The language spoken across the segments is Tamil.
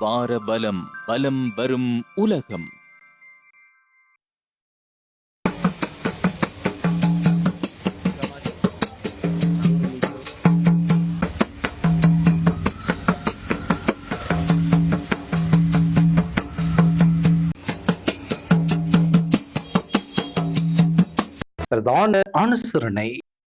வார பலம் பலம் வரும் உலகம். பிரதான அனுசரணை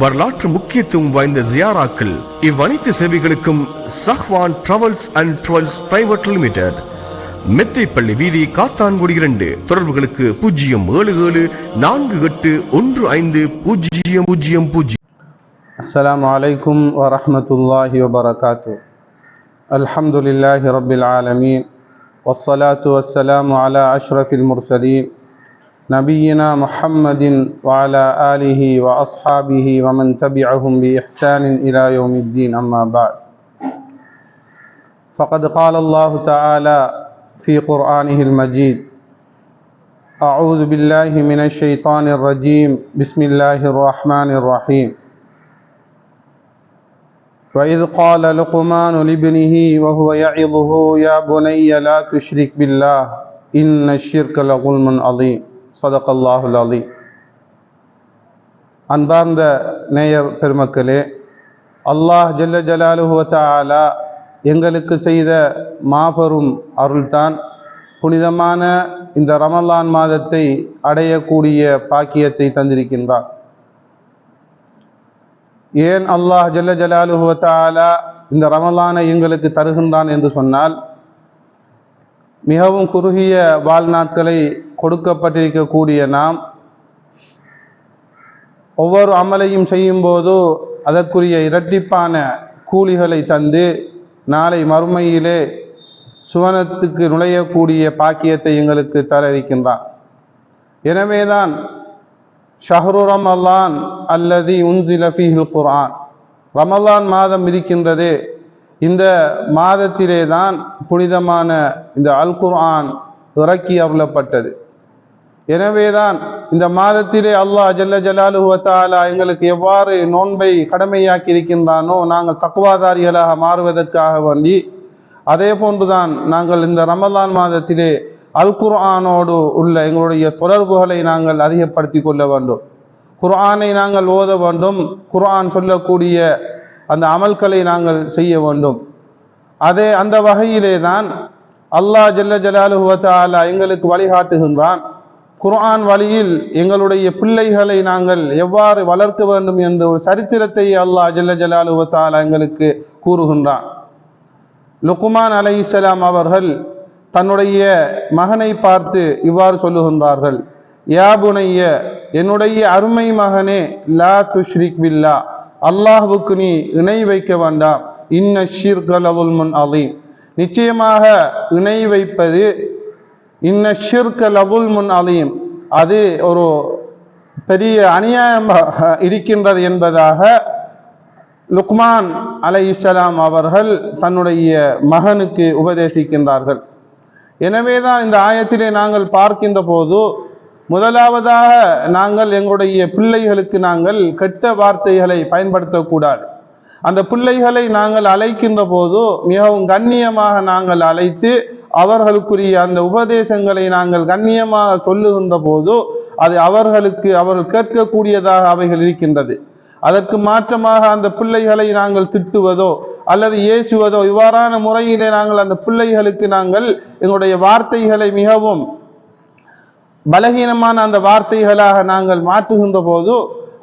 வரலாற்று முக்கியத்துவம் வாய்ந்த ஜியாராக்கள் இவ்வனைத்து சேவைகளுக்கும் Sahwan travels and tours private limited Methaipalli வீதி காத்தான்குடி இரண்டு தொடர்புகளுக்கு பூஜ்ஜியம் ஏழு ஏழு நான்கு எட்டு ஒன்று ஐந்து பூஜ்ஜியம் பூஜ்ஜியம் பூஜ்ஜியம் السلام عليكم ورحمة الله وبركاته الحمد لله رب العالمين والصلاة والسلام على أشرف المرسلين نبينا محمد وعلى آله وأصحابه ومن تبعهم بإحسان إلى يوم الدين أما بعد. فقد قال الله تعالى في قرآنه المجيد أعوذ بالله من الشيطان الرجيم بسم الله الرحمن الرحيم. وإذ قال لقمان لابنه وهو يعظه يا بني لا تشرك بالله إن الشرك لظلم عظيم. சதகல்லாஹுல் அலி அன்பார்ந்த நேயர் பெருமக்களே அல்லாஹ் ஜல்ல ஜலாலுஹாலா எங்களுக்கு செய்த மாபெரும் அருள்தான். புனிதமான இந்த ரமலான் மாதத்தை அடையக்கூடிய பாக்கியத்தை தந்திருக்கின்றார். ஏன் அல்லாஹ் ஜல்ல ஜலாலுஹாலா இந்த ரமலானை எங்களுக்கு தருகின்றான் என்று சொன்னால் மிகவும் குறுகிய வாழ்நாட்களை கொடுக்கப்பட்டிருக்கக்கூடிய நாம் ஒவ்வொரு அமலையும் செய்யும்போது அதற்குரிய இரட்டிப்பான கூலிகளை தந்து நாளை மறுமையிலே சுவனத்துக்கு நுழையக்கூடிய பாக்கியத்தை எங்களுக்கு தர இருக்கின்றான் எனவேதான் ஷஹ்ரு ரமலான் அல்லது உன்சில ஃபீஹில் குர்ஆன். ரமலான் மாதம் இருக்கின்றது. இந்த மாதத்திலே தான் புனிதமான இந்த அல் குர்ஆன் இறக்கி அருளப்பட்டது. எனவேதான் இந்த மாதத்திலே அல்லாஹ் ஜல்ல ஜலாலுவத்தாலா எங்களுக்கு எவ்வாறு நோன்பை கடமையாக்கி இருக்கின்றானோ நாங்கள் தக்குவாதாரிகளாக மாறுவதற்காக வேண்டி அதே போன்றுதான் நாங்கள் இந்த ரமலான் மாதத்திலே அல் குர்ஆனோடு உள்ள எங்களுடைய தொடர்புகளை நாங்கள் அதிகப்படுத்தி கொள்ள வேண்டும். குர்ஆனை நாங்கள் ஓத வேண்டும். குர்ஆன் சொல்லக்கூடிய அந்த அமல்களை நாங்கள் செய்ய வேண்டும். அதே அந்த வகையிலே தான் அல்லாஹ் ஜல்ல ஜலாலுவத்தாலா எங்களுக்கு வழிகாட்டுகின்றான். குர்ஆன் வழியில் எங்களுடைய பிள்ளைகளை நாங்கள் எவ்வாறு வளர்க்க வேண்டும் என்ற ஒரு சரித்திரத்தை அல்லாஹ் ஜல்ல ஜலாலுஹு தாலா எங்களுக்கு கூறுகின்றான். லுக்குமான் அலைஹிஸ்ஸலாம் அவர்கள் தன்னுடைய மகனை பார்த்து இவ்வாறு சொல்லுகின்றார்கள். யாபுனைய என்னுடைய அருமை மகனே லா துஷ்ரிக் பில்லா அல்லாஹுக்கு நீ இணை வைக்க வேண்டாம். இன்ன கலவுல் முன் அலீம். நிச்சயமாக இணை வைப்பது இன்ன ஷிர்கல் முன் அலியும் அது ஒரு பெரிய அநியாயமாக இருக்கின்றது என்பதாக லுக்மான் அலைஹிஸ்ஸலாம் அவர்கள் தன்னுடைய மகனுக்கு உபதேசிக்கின்றார்கள். எனவேதான் இந்த ஆயத்திலே நாங்கள் பார்க்கின்ற போது முதலாவதாக நாங்கள் எங்களுடைய பிள்ளைகளுக்கு நாங்கள் கெட்ட வார்த்தைகளை பயன்படுத்தக்கூடாது. அந்த பிள்ளைகளை நாங்கள் அழைக்கின்ற போது மிகவும் கண்ணியமாக நாங்கள் அழைத்து அவர்களுக்குரிய அந்த உபதேசங்களை நாங்கள் கண்ணியமாக சொல்லுகின்ற போது அது அவர்களுக்கு அவர்கள் கேட்கக்கூடியதாக அவைகள் இருக்கின்றது. அதற்கு மாற்றமாக அந்த பிள்ளைகளை நாங்கள் திட்டுவதோ அல்லது ஏசுவதோ இவ்வாறான முறையிலே நாங்கள் அந்த பிள்ளைகளுக்கு நாங்கள் எங்களுடைய வார்த்தைகளை மிகவும் பலகீனமான அந்த வார்த்தைகளாக நாங்கள் மாற்றுகின்ற போது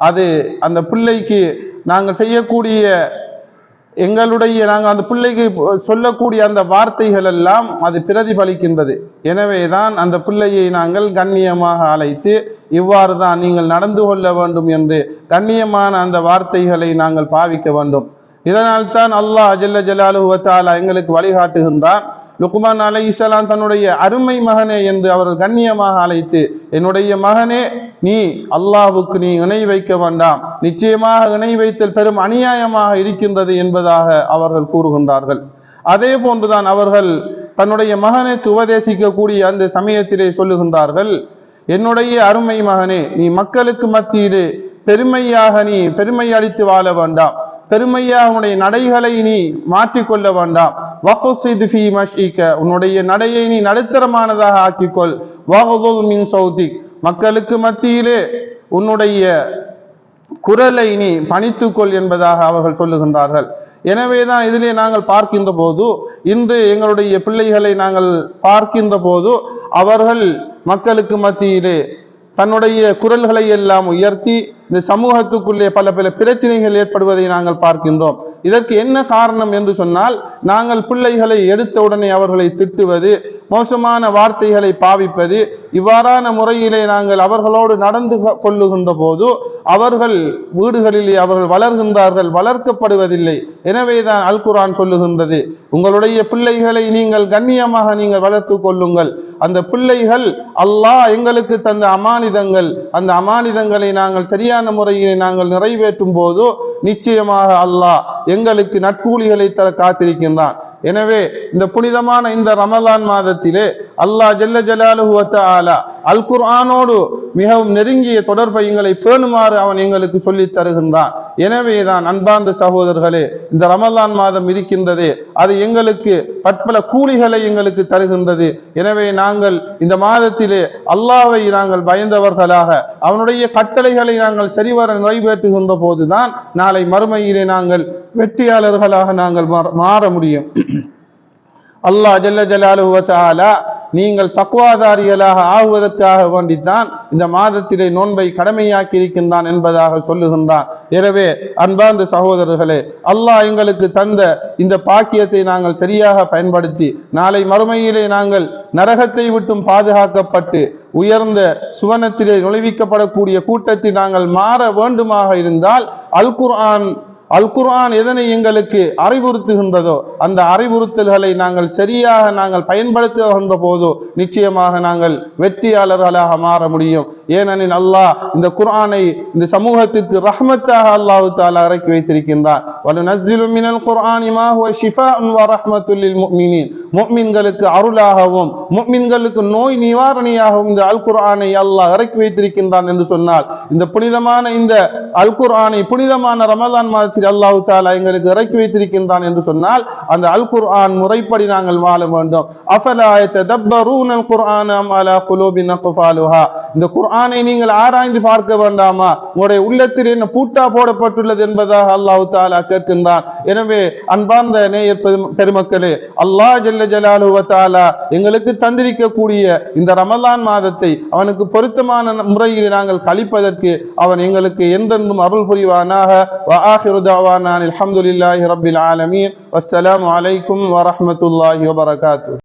அது அந்த பிள்ளைக்கு நாங்கள் செய்யக்கூடிய எங்களுடைய நாங்கள் அந்த பிள்ளைக்கு சொல்லக்கூடிய அந்த வார்த்தைகள் எல்லாம் அது பிரதிபலிக்கின்றது. எனவே தான் அந்த பிள்ளையை நாங்கள் கண்ணியமாக அழைத்து இவ்வாறு தான் நீங்கள் நடந்து கொள்ள வேண்டும் என்று கண்ணியமான அந்த வார்த்தைகளை நாங்கள் பாவிக்க வேண்டும். இதனால் தான் அல்லாஹ் ஜல்ல ஜலாலு வத்தாலா எங்களுக்கு வழிகாட்டுகின்றான். லுக்குமான் அலை இஸ்லாம் தன்னுடைய அருமை மகனே என்று அவர் கண்ணியமாக அழைத்து என்னுடைய மகனே நீ அல்லாவுக்கு நீ இணை வைக்க வேண்டாம். நிச்சயமாக இணை வைத்தல் பெரும் அநியாயமாக இருக்கின்றது என்பதாக அவர்கள் கூறுகின்றார்கள். அதே போன்றுதான் அவர்கள் தன்னுடைய மகனுக்கு உபதேசிக்கக்கூடிய அந்த சமயத்திலே சொல்லுகின்றார்கள் என்னுடைய அருமை மகனே நீ மக்களுக்கு மத்தியிலே பெருமையாக நீ பெருமை அளித்து வாழ வேண்டாம். பெருமையாக உன்னுடைய நடைகளை நீ மாற்றிக்கொள்ள வேண்டாம். வகுசித் ஃபி மஷீக்க உன்னுடைய நடையை நீ நடுத்தரமானதாக ஆக்கிக்கொள். வகுதுல் மின் சௌதிக் மக்களுக்கு மத்தியிலே உன்னுடைய குரலை நீ பணித்துக்கொள் என்பதாக அவர்கள் சொல்லுகின்றார்கள். எனவேதான் இதிலே நாங்கள் பார்க்கின்ற போது இன்று எங்களுடைய பிள்ளைகளை நாங்கள் பார்க்கின்ற போது அவர்கள் மக்களுக்கு மத்தியிலே தன்னுடைய குரல்களை எல்லாம் உயர்த்தி இந்த சமூகத்துக்குள்ளே பல பல பிரச்சனைகள் ஏற்படுவதை நாங்கள் பார்க்கின்றோம். இதற்கு என்ன காரணம் என்று சொன்னால் நாங்கள் பிள்ளைகளை எடுத்த உடனே அவர்களை திட்டுவது மோசமான வார்த்தைகளை பாவிப்பது இவ்வாறான முறையிலே நாங்கள் அவர்களோடு நடந்து கொள்ளுகின்ற போது அவர்கள் வீடுகளிலே அவர்கள் வளர்கின்றார்கள் வளர்க்கப்படுவதில்லை. எனவேதான் அல் குரான் சொல்லுகின்றது. உங்களுடைய பிள்ளைகளை நீங்கள் கண்ணியமாக நீங்கள் வளர்த்து கொள்ளுங்கள். அந்த பிள்ளைகள் அல்லாஹ் எங்களுக்கு தந்த அமானிதங்கள். அந்த அமானிதங்களை நாங்கள் சரியாக சரியான முறையை நாங்கள் நிறைவேற்றும் போது நிச்சயமாக அல்லாஹ் எங்களுக்கு நற்கூலிகளை தர காத்திருக்கின்றான். எனவே இந்த புனிதமான இந்த ரமலான் மாதத்திலே அல்லாஹ் ஜல்ல ஜலாலுஹு வ அல் குர்ஆனோடு மிகவும் நெருங்கிய தொடர்பை எங்களை பேணுமாறு அவன் எங்களுக்கு சொல்லித் தருகின்றான். எனவேதான் அன்பார்ந்த சகோதரர்களே இந்த ரமலான் மாதம் இருக்கின்றது. அது எங்களுக்கு பற்பல கூலிகளை எங்களுக்கு தருகின்றது. எனவே நாங்கள் இந்த மாதத்திலே அல்லாவை நாங்கள் பயந்தவர்களாக அவனுடைய கட்டளைகளை நாங்கள் சரிவர நிறைவேற்றுகின்ற போதுதான் நாளை மறுமையிலே நாங்கள் வெற்றியாளர்களாக நாங்கள் மாற- மாற முடியும். அல்லாஹ் ஜல்ல ஜலாலு வ நீங்கள் தக்குவாதாரிகளாக ஆகுவதற்காக வேண்டித்தான் இந்த மாதத்திலே நோன்பை கடமையாக்கி இருக்கின்றான் என்பதாக சொல்லுகின்றான். எனவே அன்பார்ந்த சகோதரர்களே அல்லாஹ் எங்களுக்கு தந்த இந்த பாக்கியத்தை நாங்கள் சரியாக பயன்படுத்தி நாளை மறுமையிலே நாங்கள் நரகத்தை விட்டும் பாதுகாக்கப்பட்டு உயர்ந்த சுவனத்திலே நுழைவிக்கப்படக்கூடிய கூட்டத்தில் நாங்கள் மாற வேண்டுமாக இருந்தால் அல் குர்ஆன் அல் குர்ஆன் எதனை எங்களுக்கு அறிவுறுத்துகின்றதோ அந்த அறிவுறுத்தல்களை நாங்கள் சரியாக நாங்கள் பயன்படுத்துகின்ற போதோ நிச்சயமாக நாங்கள் வெற்றியாளர்களாக மாற முடியும். ஏனெனில் அல்லாஹ் இந்த குர்ஆனை இந்த சமூகத்திற்கு ரஹ்மத்தாக அல்லாஹு தாலா இறக்கி வைத்திருக்கின்றான். முக்மின்களுக்கு அருளாகவும் முக்மின்களுக்கு நோய் நிவாரணியாகவும் இந்த அல் குர்ஆனை அல்லாஹ் இறக்கி வைத்திருக்கின்றான் என்று சொன்னால் இந்த புனிதமான இந்த அல் குர்ஆனை புனிதமான ரமதான் மாதத்தில் அல்லாஹ் தாலா எங்களுக்கு இறக்கி வைத்திருக்கின்றான் என்று சொன்னால் அந்த அல் குர்ஆன் முறைப்படி நாங்கள் வாழ வேண்டும். அஃபலா யததப்பரூன அல் குர்ஆன அலா குலூபின் அக்ஃபாலுஹா? இந்த குர்ஆனை நீங்கள் ஆராய்ந்து பார்க்க வேண்டாமா? உங்களுடைய உள்ளத்தில் என்ன பூட்டா போடப்பட்டுள்ளது என்பதாக அல்லாஹு தாலா கேட்கின்றான். எனவே அன்பார்ந்த நேயர் பெருமக்களே அல்லாஹ் ஜல்ல ஜலாலு வ எங்களுக்கு தந்திருக்கக்கூடிய இந்த ரமலான் மாதத்தை அவனுக்கு பொருத்தமான முறையில் நாங்கள் கழிப்பதற்கு அவன் எங்களுக்கு என்றென்றும் அருள் புரிவானாக. دعوانا الحمد لله رب العالمين والسلام عليكم ورحمة الله وبركاته.